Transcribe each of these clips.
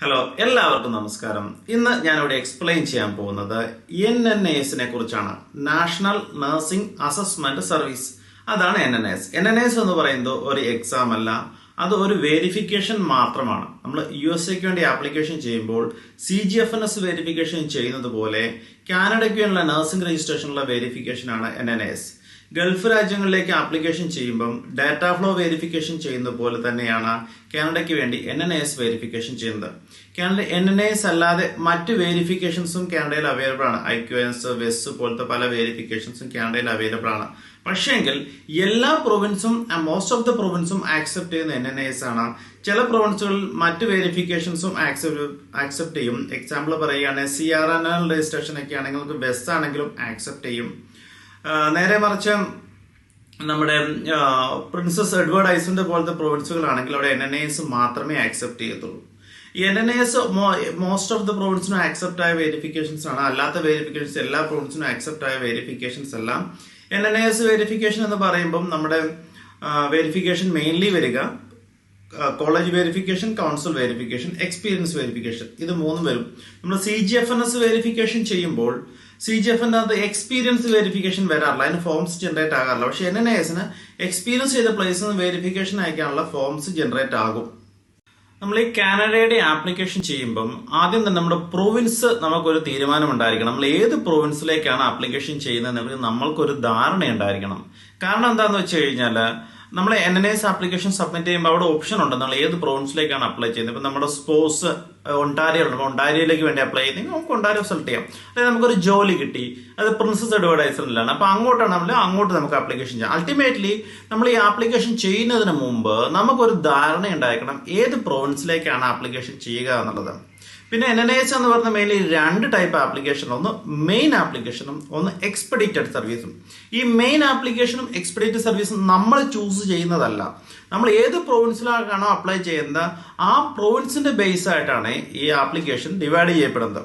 Hello എല്ലാവർക്കും നമസ്കാരം. ഇന്ന് ഞാനിവിടെ എക്സ്പ്ലെയിൻ ചെയ്യാൻ പോകുന്നത് എൻ എൻ എസിനെ കുറിച്ചാണ്. നാഷണൽ നഴ്സിംഗ് അസസ്മെന്റ് സർവീസ് അതാണ് N N S N N S എന്ന് പറയുന്നത് ഒരു എക്സാം അല്ല അത് ഒരു വെരിഫിക്കേഷൻ മാത്രമാണ്. നമ്മൾ യു എസ് എക്ക് വേണ്ടി ആപ്ലിക്കേഷൻ ചെയ്യുമ്പോൾ C G F N S verification ചെയ്യുന്നത് പോലെ കാനഡയ്ക്ക് വേണ്ടിയുള്ള നഴ്സിംഗ് രജിസ്ട്രേഷനുള്ള വെരിഫിക്കേഷൻ ആണ് എൻ എൻ എസ് ഗൾഫ് രാജ്യങ്ങളിലേക്ക് ആപ്ലിക്കേഷൻ ചെയ്യുമ്പം ഡാറ്റ ഫ്ലോ വെരിഫിക്കേഷൻ ചെയ്യുന്ന പോലെ തന്നെയാണ് കാനഡയ്ക്ക് വേണ്ടി എൻ എൻ എസ് വെരിഫിക്കേഷൻ ചെയ്യുന്നത്. കാനഡ എൻ എൻ എസ് അല്ലാതെ മറ്റ് വെരിഫിക്കേഷൻസും കാനഡയിൽ അവൈലബിൾ ആണ്. ഐ ക്യു എസ് വെസ് പോലത്തെ പല വെരിഫിക്കേഷൻസും കാനഡയിൽ അവൈലബിൾ ആണ്. പക്ഷേങ്കിൽ എല്ലാ പ്രൊവിൻസും മോസ്റ്റ് ഓഫ് ദ പ്രൊവിൻസും ആക്സെപ്റ്റ് ചെയ്യുന്ന എൻ എൻ എസ് ആണ്. ചില പ്രൊവിൻസുകളിൽ മറ്റ് വെരിഫിക്കേഷൻസും ആക്സെപ്റ്റ് ചെയ്യും. എക്സാമ്പിൾ പറയുകയാണെങ്കിൽ C R N L registration ഒക്കെ ആണെങ്കിൽ വെസ് ആണെങ്കിലും ആക്സെപ്റ്റ് ചെയ്യും. നേരെ മറിച്ച് നമ്മുടെ പ്രിൻസസ് എഡ്വേർഡ് ഐസിന്റെ പോലത്തെ പ്രൊവിൻസുകളാണെങ്കിൽ അവിടെ എൻ എൻ എസ് മാത്രമേ ആക്സെപ്റ്റ് ചെയ്യത്തുള്ളൂ. N N S most of the പ്രൊവിൻസിനും accept ആയ വെരിഫിക്കേഷൻസ് ആണ്. അല്ലാത്ത വെരിഫിക്കേഷൻസ് എല്ലാ പ്രൊവിൻസിനും ആക്സെപ്റ്റ് ആയ വെരിഫിക്കേഷൻസ് എല്ലാം എൻ എൻ എസ് വെരിഫിക്കേഷൻ എന്ന് പറയുമ്പം നമ്മുടെ വെരിഫിക്കേഷൻ മെയിൻലി വരിക. College verification council verification experience verification ഇത് മൂന്നും വരും. നമ്മൾ C G F N S verification ചെയ്യുമ്പോൾ സി ജി എഫ് അത് എക്സ്പീരിയൻസ് വെരിഫിക്കേഷൻ വരാറില്ല. അതിന് ഫോംസ് ജനറേറ്റ് ആകാറില്ല. പക്ഷെ എൻ എൻ എസിന് എക്സ്പീരിയൻസ് ചെയ്ത പ്ലേസിൽ നിന്ന് വെരിഫിക്കേഷൻ അയക്കാനുള്ള ഫോംസ് ജനറേറ്റ് ആകും. നമ്മൾ ഈ കാനഡയുടെ ആപ്ലിക്കേഷൻ ചെയ്യുമ്പം ആദ്യം തന്നെ നമ്മുടെ പ്രൊവിൻസ് നമുക്കൊരു തീരുമാനം ഉണ്ടായിരിക്കണം നമ്മൾ ഏത് പ്രൊവിൻസിലേക്കാണ് ആപ്ലിക്കേഷൻ ചെയ്യുന്നതെന്ന് നമ്മൾക്കൊരു ധാരണ ഉണ്ടായിരിക്കണം കാരണം എന്താണെന്ന് വെച്ച് കഴിഞ്ഞാൽ നമ്മൾ N N S application submit ചെയ്യുമ്പോൾ അവിടെ ഓപ്ഷൻ ഉണ്ട്. നമ്മൾ ഏത് പ്രോവിൻസിലേക്കാണ് അപ്ലൈ ചെയ്യുന്നത്? ഇപ്പം നമ്മുടെ സ്പോസ് ഒണ്ടാരിയോ ഉണ്ട് ഒണ്ടാരിയോയിലേക്ക് വേണ്ടി അപ്ലൈ ചെയ്യുന്നെങ്കിൽ നമുക്ക് ഒണ്ടാരിയോ സെലക്ട് ചെയ്യാം. അല്ലെങ്കിൽ നമുക്കൊരു ജോലി കിട്ടി. അത് പ്രിൻസസ് അഡ്വർടൈസറിലാണ് അപ്പോൾ അങ്ങോട്ടാണ് നമ്മൾ അങ്ങോട്ട് നമുക്ക് ആപ്ലിക്കേഷൻ ചെയ്യാം. അൾട്ടിമേറ്റ്ലി നമ്മൾ ഈ ആപ്ലിക്കേഷൻ ചെയ്യുന്നതിന് മുമ്പ് നമുക്കൊരു ധാരണ ഉണ്ടായിരിക്കണം. ഏത് പ്രോവിൻസിലേക്കാണ് ആപ്ലിക്കേഷൻ ചെയ്യുക എന്നുള്ളത്. പിന്നെ എൻ എൻ എസ് എന്ന് പറഞ്ഞ മെയിൻലി രണ്ട് ടൈപ്പ് ആപ്ലിക്കേഷൻ ഒന്ന് മെയിൻ ആപ്ലിക്കേഷനും ഒന്ന് എക്സ്പെഡിറ്റഡ് സർവീസും ഈ മെയിൻ ആപ്ലിക്കേഷനും എക്സ്പെഡിറ്റഡ് സർവീസും നമ്മൾ ചൂസ് ചെയ്യുന്നതല്ല. നമ്മൾ ഏത് പ്രൊവിൻസിലാണോ അപ്ലൈ ചെയ്യുന്നത് ആ പ്രൊവിൻസിന്റെ ബേസ് ആയിട്ടാണ് ഈ ആപ്ലിക്കേഷൻ ഡിവൈഡ് ചെയ്യപ്പെടുന്നത്.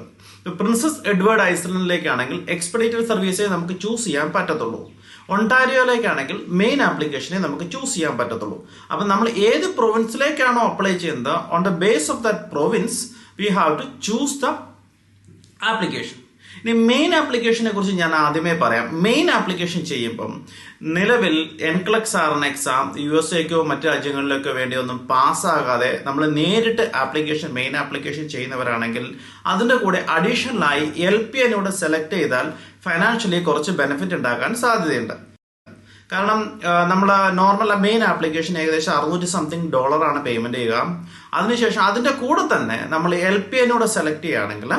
പ്രിൻസസ് എഡ്വേർഡ് ഐസ്ലൻഡിലേക്കാണെങ്കിൽ എക്സ്പെഡിറ്റഡ് സർവീസേ നമുക്ക് ചൂസ് ചെയ്യാൻ പറ്റത്തുള്ളൂ. ഒണ്ടാരിയോയിലേക്കാണെങ്കിൽ മെയിൻ ആപ്ലിക്കേഷനെ നമുക്ക് ചൂസ് ചെയ്യാൻ പറ്റത്തുള്ളൂ. അപ്പം നമ്മൾ ഏത് പ്രൊവിൻസിലേക്കാണോ അപ്ലൈ ചെയ്യുന്നത് on the base of that province we have to choose the application ഇനി മെയിൻ ആപ്ലിക്കേഷനെ കുറിച്ച് ഞാൻ ആദ്യമേ പറയാം. മെയിൻ ആപ്ലിക്കേഷൻ ചെയ്യുമ്പം നിലവിൽ NCLEX R N exam U S echo മറ്റു രാജ്യങ്ങളിലേക്കോ വേണ്ടി ഒന്നും പാസ്സാകാതെ നമ്മൾ നേരിട്ട് ആപ്ലിക്കേഷൻ മെയിൻ ആപ്ലിക്കേഷൻ ചെയ്യുന്നവരാണെങ്കിൽ അതിന്റെ കൂടെ അഡീഷണലായി എൽ പി എന്നോട് സെലക്ട് ചെയ്താൽ ഫൈനാൻഷ്യലി കുറച്ച് ബെനിഫിറ്റ് ഉണ്ടാക്കാൻ സാധ്യതയുണ്ട്. കാരണം നമ്മൾ നോർമൽ മെയിൻ ആപ്ലിക്കേഷൻ ഏകദേശം അറുന്നൂറ്റി സംതിങ് ഡോളറാണ് പേയ്മെന്റ് ചെയ്യുക. അതിനുശേഷം അതിന്റെ കൂടെ തന്നെ നമ്മൾ എൽ പി എന്നോട് സെലക്ട് ചെയ്യുകയാണെങ്കിൽ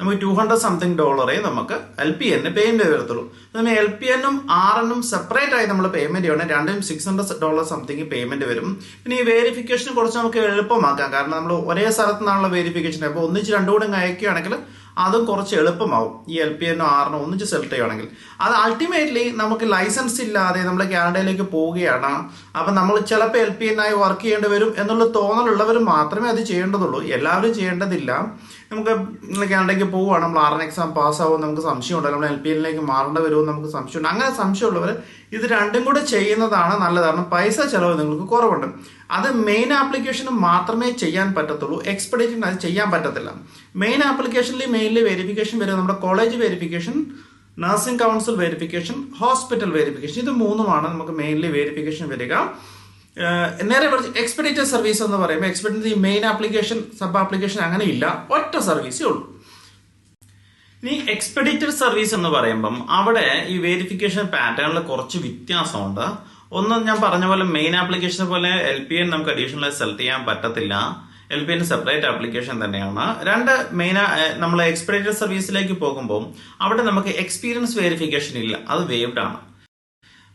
നമുക്ക് ടു ഹൺഡ്രഡ് സംതിങ് ഡോളറേ നമുക്ക് എൽ പി എന്ന് പേയ്മെന്റ് വരത്തുള്ളൂ. നമ്മൾ എൽ പി എന്നും ആർ എന്നും സെപ്പറേറ്റ് ആയി നമ്മൾ പേയ്മെന്റ് ചെയ്യണം. രണ്ടും six hundred dollar something payment വരും. പിന്നെ ഈ വെരിഫിക്കേഷൻ കുറച്ച് നമുക്ക് എളുപ്പമാക്കാം. കാരണം നമ്മൾ ഒരേ സ്ഥലത്ത് നിന്നാണല്ലോ വെരിഫിക്കേഷൻ അപ്പോൾ ഒന്നിച്ച് രണ്ടുകൂടെ അയക്കുകയാണെങ്കിൽ അതും കുറച്ച് എളുപ്പമാവും. ഈ എൽ പി എന്നോ ആറിനോ ഒന്നിച്ച് സെലക്ട് ചെയ്യുകയാണെങ്കിൽ അത് അൾട്ടിമേറ്റ്ലി നമുക്ക് ലൈസൻസ് ഇല്ലാതെ നമ്മൾ കാനഡയിലേക്ക് പോവുകയാണ്. അപ്പം നമ്മൾ ചിലപ്പോൾ എൽ പി എന്നായി വർക്ക് ചെയ്യേണ്ടി വരും എന്നുള്ള തോന്നലുള്ളവർ മാത്രമേ അത് ചെയ്യേണ്ടതുള്ളൂ. എല്ലാവരും ചെയ്യേണ്ടതില്ല. നമുക്ക് കാനഡയ്ക്ക് പോവുകയാണ് നമ്മൾ ആറിന് എക്സാം പാസ്സാവും നമുക്ക് സംശയമുണ്ട്. നമ്മൾ എൽ പി എല്ലിലേക്ക് മാറേണ്ടി വരുമോ നമുക്ക് സംശയമുണ്ട്. അങ്ങനെ സംശയമുള്ളവർ ഇത് രണ്ടും കൂടെ ചെയ്യുന്നതാണ് നല്ലത്. കാരണം പൈസ ചിലവ് നിങ്ങൾക്ക് കുറവുണ്ട്. അത് മെയിൻ ആപ്ലിക്കേഷന് മാത്രമേ ചെയ്യാൻ പറ്റത്തുള്ളൂ. എക്സ്പെഡിറ്റിന് അത് ചെയ്യാൻ പറ്റത്തില്ല. മെയിൻ ആപ്ലിക്കേഷനിൽ മെയിനിൽ വെരിഫിക്കേഷൻ വരും നമ്മുടെ college verification nursing council verification hospital verification ഇത് മൂന്നുമാണ് നമുക്ക് മെയിൻലി വെരിഫിക്കേഷൻ വരിക. നേരെ കുറച്ച് എക്സ്പെഡിറ്റർ സർവീസ് എന്ന് പറയുമ്പോൾ എക്സ്പെഡിറ്റർ ഈ മെയിൻ ആപ്ലിക്കേഷൻ സബ് ആപ്ലിക്കേഷൻ അങ്ങനെ ഇല്ല. ഒറ്റ സർവീസേ ഉള്ളൂ. ഇനി എക്സ്പെഡിറ്റർ സർവീസ് എന്ന് പറയുമ്പം അവിടെ ഈ വെരിഫിക്കേഷൻ പാറ്റേണിൽ കുറച്ച് വ്യത്യാസമുണ്ട്. ഒന്ന് ഞാൻ പറഞ്ഞ പോലെ മെയിൻ ആപ്ലിക്കേഷനെ പോലെ എൽ പി എൻ നമുക്ക് അഡീഷണലായി സെലക്ട് ചെയ്യാൻ പറ്റത്തില്ല. എൽ പി സെപ്പറേറ്റ് ആപ്ലിക്കേഷൻ തന്നെയാണ്. രണ്ട് മെയിൻ നമ്മൾ എക്സ്പെഡിറ്റർ സർവീസിലേക്ക് പോകുമ്പോൾ അവിടെ നമുക്ക് എക്സ്പീരിയൻസ് വെരിഫിക്കേഷൻ ഇല്ല. അത് വേവ്ഡ് ആണ്.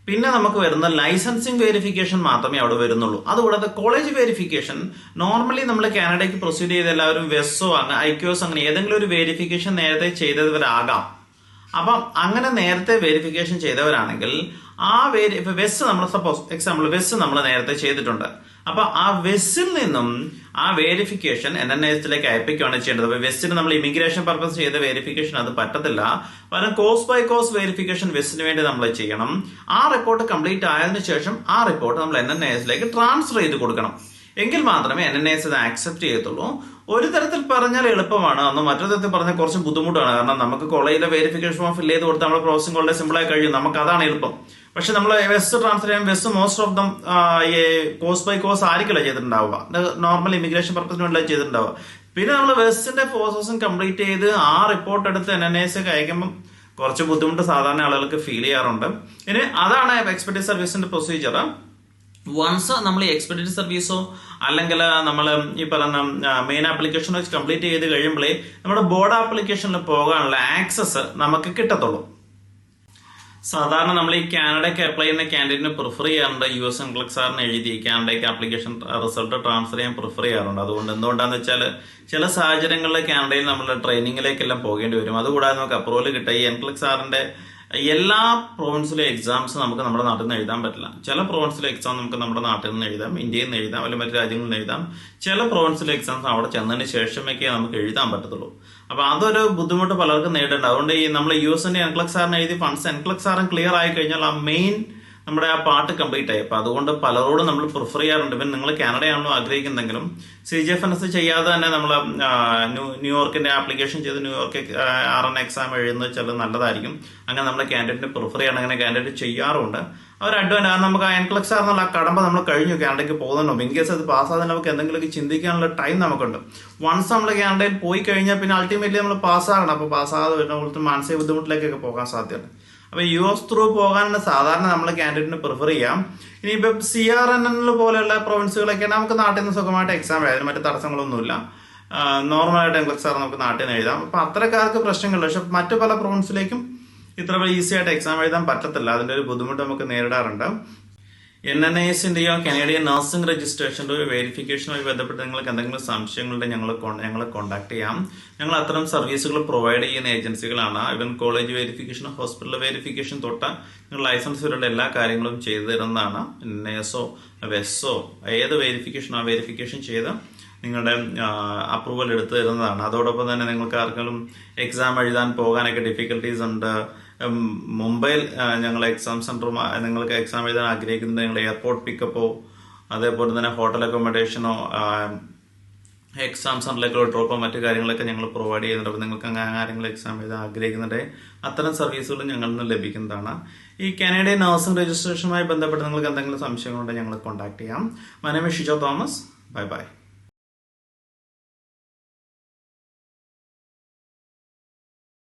പിന്നെ നമുക്ക് വരുന്ന ലൈസൻസിങ് വെരിഫിക്കേഷൻ മാത്രമേ അവിടെ വരുന്നുള്ളൂ. അതുകൂടാതെ കോളേജ് വെരിഫിക്കേഷൻ നോർമലി നമ്മൾ കാനഡയ്ക്ക് പ്രൊസീഡ് ചെയ്ത എല്ലാവരും വെസ്സോ അങ്ങനെ ഐക്യോസ് അങ്ങനെ ഏതെങ്കിലും ഒരു വെരിഫിക്കേഷൻ നേരത്തെ ചെയ്തവരാകാം. അപ്പം അങ്ങനെ നേരത്തെ വെരിഫിക്കേഷൻ ചെയ്തവരാണെങ്കിൽ ആ വേരി ഇപ്പൊ വെസ് നമ്മൾ സപ്പോസ് എക്സാമ്പിൾ വെസ് നമ്മൾ നേരത്തെ ചെയ്തിട്ടുണ്ട്. അപ്പൊ ആ വെസ്സിൽ നിന്നും ആ വേരിഫിക്കേഷൻ എൻ എൻ എസിലേക്ക് അയപ്പിക്കുകയാണ് ചെയ്യേണ്ടത്. അപ്പൊ വെസ്സിന് നമ്മൾ ഇമിഗ്രേഷൻ പർപ്പസ് ചെയ്ത വേരിഫിക്കേഷൻ അത് പറ്റത്തില്ല. പകരം കോസ് ബൈ കോസ് വേരിഫിക്കേഷൻ വെസ്സിന് വേണ്ടി നമ്മൾ ചെയ്യണം. ആ റിപ്പോർട്ട് കംപ്ലീറ്റ് ആയതിനു ശേഷം ആ റിപ്പോർട്ട് നമ്മൾ എൻ എൻ എസിലേക്ക് ട്രാൻസ്ഫർ ചെയ്ത് കൊടുക്കണം. എങ്കിൽ മാത്രമേ എൻ എൻ എസ് ഇത് ആക്സെപ്റ്റ് ചെയ്യത്തുള്ളൂ. ഒരു തരത്തിൽ പറഞ്ഞാൽ എളുപ്പമാണ്. അന്ന് മറ്റൊരു തരത്തിൽ പറഞ്ഞാൽ കുറച്ച് ബുദ്ധിമുട്ടാണ്. കാരണം നമുക്ക് കോളേജിലെ വേരിഫിക്കേഷൻ ഫോം ഫില്ല് ചെയ്ത് കൊടുത്ത് നമ്മൾ പ്രോസസ്സിംഗ് വളരെ സിമ്പിളായി കഴിയും. നമുക്ക് അതാണ് എളുപ്പം. പക്ഷെ നമ്മൾ വെസ് ട്രാൻസ്ഫർ ചെയ്യാൻ Wes most of them course by course ആയിരിക്കില്ല ചെയ്തിട്ടുണ്ടാവുക. നോർമൽ ഇമിഗ്രേഷൻ പർപ്പസിന് വേണ്ടി ചെയ്തിട്ടുണ്ടാവുക. പിന്നെ നമ്മൾ വെസ്സിന്റെ പ്രോസസ്സും കംപ്ലീറ്റ് ചെയ്ത് ആ റിപ്പോർട്ട് എടുത്ത് എൻ എൻ എസ് അയക്കുമ്പം കുറച്ച് ബുദ്ധിമുട്ട് സാധാരണ ആളുകൾക്ക് ഫീൽ ചെയ്യാറുണ്ട്. ഇനി അതാണ് എക്സ്പെർട്ടീസ് സർവീസിന്റെ പ്രൊസീജിയർ വൺസ് നമ്മൾ ഈ എക്സ്പെർട്ടീവ് സർവീസോ അല്ലെങ്കിൽ നമ്മൾ ഈ പറയുന്ന മെയിൻ ആപ്ലിക്കേഷൻ വെച്ച് കംപ്ലീറ്റ് ചെയ്ത് കഴിയുമ്പോഴേ നമ്മുടെ ബോർഡ് ആപ്ലിക്കേഷനിൽ പോകാനുള്ള ആക്സസ് നമുക്ക് കിട്ടത്തുള്ളൂ. സാധാരണ നമ്മൾ ഈ കാനഡയ്ക്ക് അപ്ലൈ ചെയ്യുന്ന കാൻഡിഡേറ്റിന് പ്രിഫർ ചെയ്യാറുണ്ട്. യു എസ് എൻക്ലക്സ് സാറിന് എഴുതി കാനഡയ്ക്ക് ആപ്ലിക്കേഷൻ റിസൾട്ട് ട്രാൻസ്ഫർ ചെയ്യാൻ പ്രിഫർ ചെയ്യാറുണ്ട്. അതുകൊണ്ട് എന്തുകൊണ്ടാന്ന് വെച്ചാൽ ചില സാഹചര്യങ്ങളിൽ കാനഡയിൽ നമ്മൾ ട്രെയിനിങ്ങിലേക്കെല്ലാം പോകേണ്ടി വരും. അതുകൂടാതെ നമുക്ക് അപ്രൂവൽ കിട്ടുക ഈ എൻക്ലക്സ് സാറിന്റെ എല്ലാ പ്രൊവിൻസിലെ എക്സാംസ് നമുക്ക് നമ്മുടെ നാട്ടിൽ നിന്ന് എഴുതാൻ പറ്റില്ല. ചില പ്രൊവിൻസിലെ എക്സാം നമുക്ക് നമ്മുടെ നാട്ടിൽ നിന്ന് എഴുതാം ഇന്ത്യയിൽ നിന്ന് എഴുതാം അല്ലെങ്കിൽ മറ്റു രാജ്യങ്ങളിൽ നിന്ന് എഴുതാം. ചില പ്രൊവിൻസിലെ എക്സാംസ് അവിടെ ചെന്നതിന് ശേഷമൊക്കെ നമുക്ക് എഴുതാൻ പറ്റത്തുള്ളൂ. അപ്പൊ അതൊരു ബുദ്ധിമുട്ട് പലർക്കും നേരിടേണ്ട. അതുകൊണ്ട് ഈ നമ്മൾ യു എസിന്റെ എൻക്ലക്സ് സാറിന് എഴുതി ഫണ്ട്സ് എൻക്ലക്സ് സാറും ക്ലിയർ ആയി കഴിഞ്ഞാൽ ആ മെയിൻ നമ്മുടെ ആ പാട്ട് കംപ്ലീറ്റ് ആയി. അപ്പൊ അതുകൊണ്ട് പലരോടും നമ്മൾ പ്രിഫർ ചെയ്യാറുണ്ട്. പിന്നെ നിങ്ങൾ കാനഡയാണല്ലോ ആഗ്രഹിക്കുന്നെങ്കിലും C G F N S ചെയ്യാതെ തന്നെ നമ്മൾ ന്യൂയോർക്കിന്റെ ആപ്ലിക്കേഷൻ ചെയ്ത് New York R N exam എഴുതുന്നത് ചില നല്ലതായിരിക്കും. അങ്ങനെ നമ്മൾ കാൻഡിഡേറ്റിനെ പ്രിഫർ ചെയ്യണം. അങ്ങനെ കാൻഡിഡേറ്റ് ചെയ്യാറുണ്ട്. അവർ അഡ്വാൻസ് കാരണം നമുക്ക് എൻക്ലക്സ് ആർന്നുള്ള ആ കടമ്പ നമ്മൾ കഴിഞ്ഞു കാനഡയ്ക്ക് പോകുന്നുണ്ടോ ഇൻ കേസ് അത് പാസ്സാകാൻ നമുക്ക് എന്തെങ്കിലുമൊക്കെ ചിന്തിക്കാനുള്ള ടൈം നമുക്കുണ്ട്. വൺസ് നമ്മൾ കാനഡയിൽ പോയി കഴിഞ്ഞാൽ പിന്നെ അൾട്ടിമേറ്റ്ലി നമ്മൾ പാസ്സാകണം അപ്പോൾ പാസ്സാകാതെ വരുന്ന പോലത്തെ മാനസിക ബുദ്ധിമുട്ടിലേക്കൊക്കെ പോകാൻ സാധ്യതയുണ്ട്. അപ്പൊ യു എസ് ത്രൂ പോകാനാണ് സാധാരണ നമ്മൾ കാൻഡിഡേറ്റിന് പ്രിഫർ ചെയ്യാം. ഇനിയിപ്പോ സി ആർ എൻ എൻ പോലെയുള്ള പ്രൊവിൻസുകളൊക്കെ നമുക്ക് നാട്ടിൽ നിന്ന് സുഖമായിട്ട് എക്സാം എഴുതാം മറ്റു തടസ്സങ്ങളൊന്നുമില്ല. നോർമലായിട്ട് എൻക്ലക്സ് ആർ നമുക്ക് നാട്ടിൽ നിന്ന് എഴുതാം. അപ്പൊ അത്രക്കാർക്ക് പ്രശ്നങ്ങളില്ല പക്ഷെ മറ്റു പല പ്രൊവിൻസിലേക്കും ഇത്ര ഈസി ആയിട്ട് എക്സാം എഴുതാൻ പറ്റത്തില്ല. അതിന്റെ ഒരു ബുദ്ധിമുട്ട് നമുക്ക് നേരിടാറുണ്ട്. എൻ എൻ എസിന്റെയോ കനേഡിയൻ നഴ്സിംഗ് രജിസ്ട്രേഷന്റെ ഒരു വെരിഫിക്കേഷനുമായി ബന്ധപ്പെട്ട് നിങ്ങൾക്ക് എന്തെങ്കിലും സംശയങ്ങളുടെ ഞങ്ങൾ ഞങ്ങളെ കോൺടാക്ട് ചെയ്യാം. ഞങ്ങൾ അത്തരം സർവീസുകൾ പ്രൊവൈഡ് ചെയ്യുന്ന ഏജൻസികളാണ് ഇവൻ കോളേജ് വെരിഫിക്കേഷൻ ഹോസ്പിറ്റൽ വെരിഫിക്കേഷൻ തൊട്ട് നിങ്ങൾ ലൈസൻസ് വരെയുള്ള എല്ലാ കാര്യങ്ങളും ചെയ്തു തരുന്നതാണ്. നെസോ വെസ്സോ ഏത് വെരിഫിക്കേഷനോ ആ വെരിഫിക്കേഷൻ ചെയ്ത് നിങ്ങളുടെ അപ്രൂവൽ എടുത്തു തരുന്നതാണ്. അതോടൊപ്പം തന്നെ നിങ്ങൾക്ക് ആർക്കെങ്കിലും എക്സാം എഴുതാൻ പോകാനൊക്കെ ഡിഫിക്കൽട്ടീസ് ഉണ്ട് മുംബൈയിൽ ഞങ്ങൾ എക്സാം സെന്റർ നിങ്ങൾക്ക് എക്സാം എഴുതാൻ ആഗ്രഹിക്കുന്നത് നിങ്ങൾ എയർപോർട്ട് പിക്കപ്പോ അതേപോലെ തന്നെ ഹോട്ടൽ അക്കോമഡേഷനോ എക്സാം സെന്ററിലേക്കുള്ള ഡ്രോപ്പോ മറ്റു കാര്യങ്ങളൊക്കെ ഞങ്ങൾ പ്രൊവൈഡ് ചെയ്യുന്നുണ്ട്. അപ്പോൾ നിങ്ങൾക്ക് അങ്ങനെ ആരെങ്കിലും എക്സാം എഴുതാൻ ആഗ്രഹിക്കുന്നുണ്ട്. അത്തരം സർവീസുകൾ ഞങ്ങളിൽ നിന്ന് ലഭിക്കുന്നതാണ്. ഈ കാനഡ നഴ്സിംഗ് രജിസ്ട്രേഷനുമായി ബന്ധപ്പെട്ട് നിങ്ങൾക്ക് എന്തെങ്കിലും സംശയങ്ങളുണ്ടെങ്കിൽ ഞങ്ങൾ കോൺടാക്ട് ചെയ്യാം. My Shijo Thomas bye bye